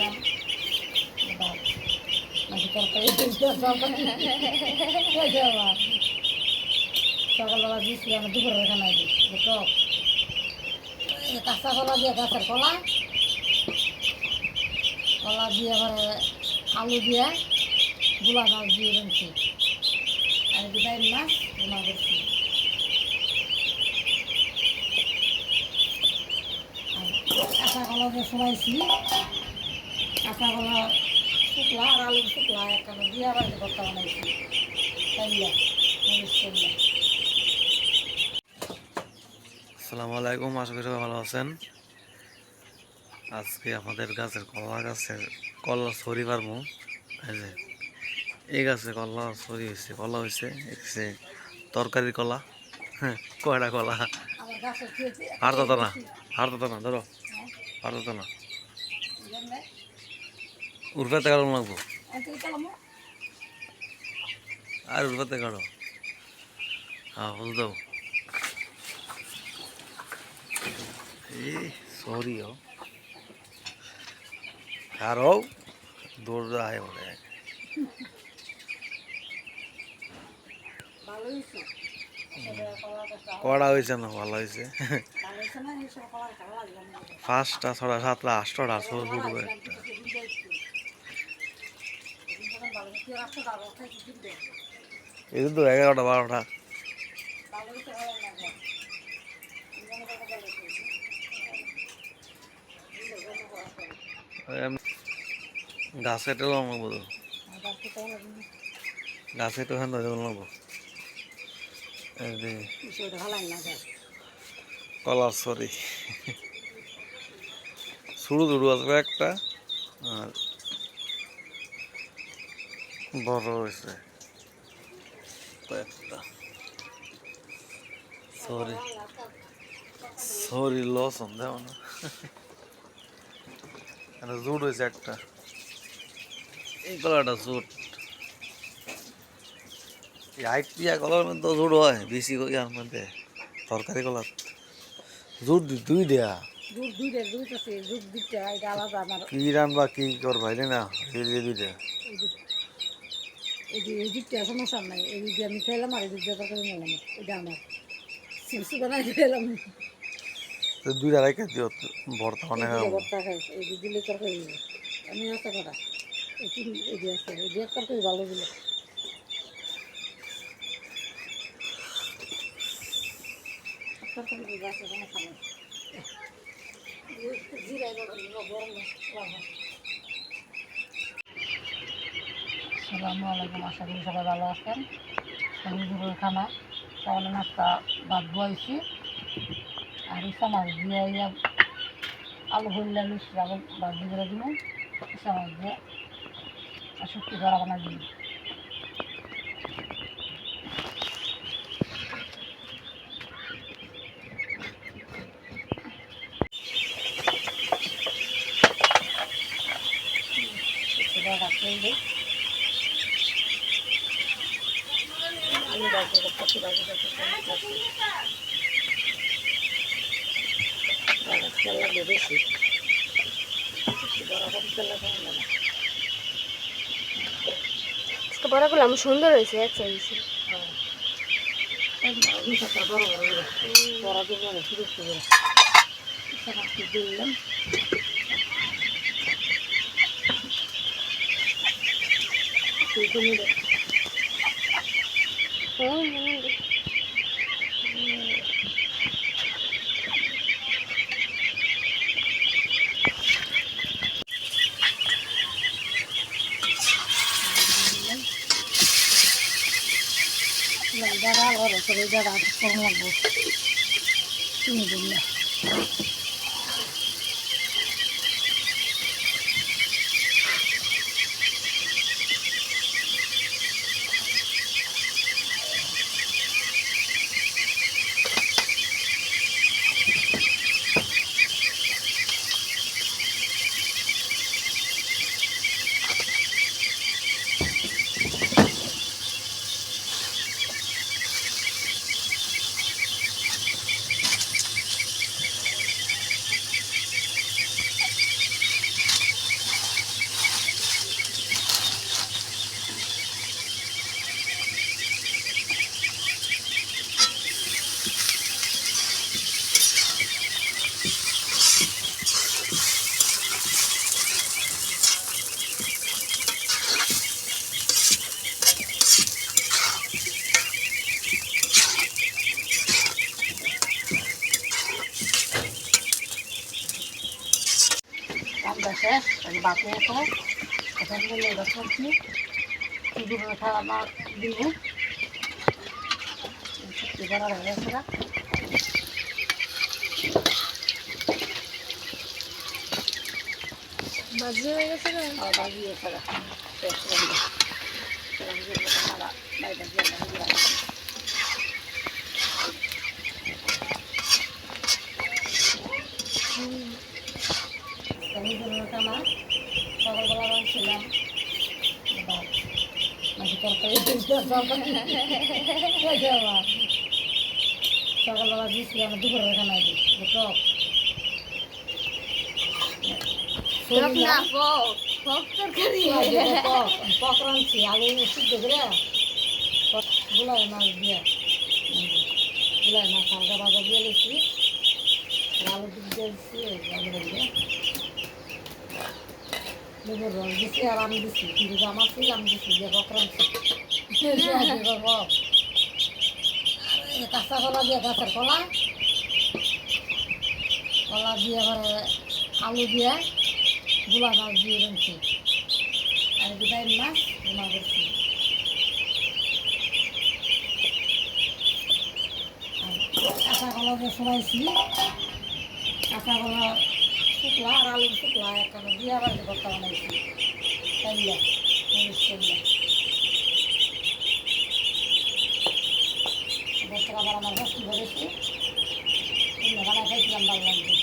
দিলাম এবার নাকি তরকারি তরকারি কই যাবা সকালবেলা দিয়েছিলাম দুপুরের খানায় দিই টক এই যে কাঁচা কলা দিয়ে গাছের কলা কলা দিয়ে আবার আলু দিয়ে গুলা মাছ দিয়ে রাখছি আর বিদায় মাছগুলা করছি আর কাঁচা কলা দিয়ে সবাইছি কাঁচা শুকলা আর আলু শুকলা একটা দিয়ে আবার ভর্তা বানাইছি। তাইয়া আসসালামু আলাইকুম আশা করি ভালো আছেন। আজকে আমাদের গাছের কলা গাছের কলা ছড়ি পারব। এই গাছে কলা ছড়ি হয়েছে কলা হয়েছে এসে তরকারি কলা হ্যাঁ কয়টা কলা? আমার গাছের খেয়েছি আর তো না আর তো না ধরো আর তো না উর্ফাতে কারণ লাগবো আর উর্ফাতে কারও হ্যাঁ বুঝ দাও এই সরি हो কারও দৌড় আয় বলে কড়া হয়েছে না ভালো হয়েছে পাঁচটা ছটা সাতটা আটটা ছোট ছোট একটা এই তো এগারোটা, বারোটা। গাছে তো লাগবো তো গাছে তো হ্যাঁ লাগবো কলার সরি শুরু দুরু আসবে একটা আর বড় হয়েছে। একটা সরি সরি লস দেও না এটা জুট হয়েছে একটা। এই কলাটা জুট এই হাইট দিয়া কলার মধ্যে জুট হয় বেশি ইয়ার মধ্যে তরকারি কলার জুট দুই দেয়া। দুধ আলাদা আমার। কি কি করবা না। এই যে দুইটা। এই দিক এই যে এই দিকটা সমস্যা নাই। এই দিক আমি খেলাম আর এই দিক দিয়ে তরকারি নিলাম এটা আমার সিমসি বানাই খেলাম। তো দুইটা রেখে দিও ভর্তা খাই দিলে তরকারি আমি তরকারি ভালো দিলে আছে কোনো খাবে জিরা গরম। আসসালামু আলাইকুম, আশা করি সবাই ভালো আছেন। আমি দুপুরের খানা, তাহলে নাস্তা ভাত বয়েছি আর ইসা মাছ দিয়ে আলু হইলে আলু আলু ভাত দিয়ে করে দিব ইসা মাছ দিয়ে আর শুক্তি ধরা বানাই দিব শুক্তি ধরা রাখলেই দিই আলু ভাজি করতে ভাজি করতে তেল লাগবে বেশি বড়াগুলো আমার সুন্দর হয়েছে এক সাইজ দিলাম দাদা বড় করে দাদা কম লাগবো তুমি দিন না রান্না শেষ বাকি আছে। এখন বলে এটা করছি শুধু খাওয়া দিব এবার আর হয়ে গেছে বাজি হয়ে গেছে। দাওয়া দিয়েছে না শেষ করে দিল বাইরে দিয়ে আমি কামা সকালবেলা রাখছিলাম সকালবেলা দিয়েছিলাম দুপুরের খানা দিই টক টক পক রাঁধছি আলু সিদ্ধ করে গুলাই মাছ দিয়ে গুলাই মাছ হালকা ভাজা আলু দিয়ে দিচ্ছি আলু দিয়ে লেবুর রস দিচ্ছি আর আমি দিচ্ছি কিন্তু আমার ছিল আমি দিচ্ছি দিয়ে পক কাঁচা কলা দিয়ে গাছের কলা। কলা দিয়ে আবার আলু দিয়ে গুলা মাছ দিয়ে রাঁধছি আর দুটাই মাছ বোনা করছি। কাঁচা কলা দিয়ে সবাইছি কাঁচা কলা শুকলা আর আলু শুকলা একটা দিয়ে আবার ভর্তা বানাইছি তাইলা মরিচ করলা বস্তা আবার আমার বস্তি ধরেছি খাইছিলাম ভালো লাগবে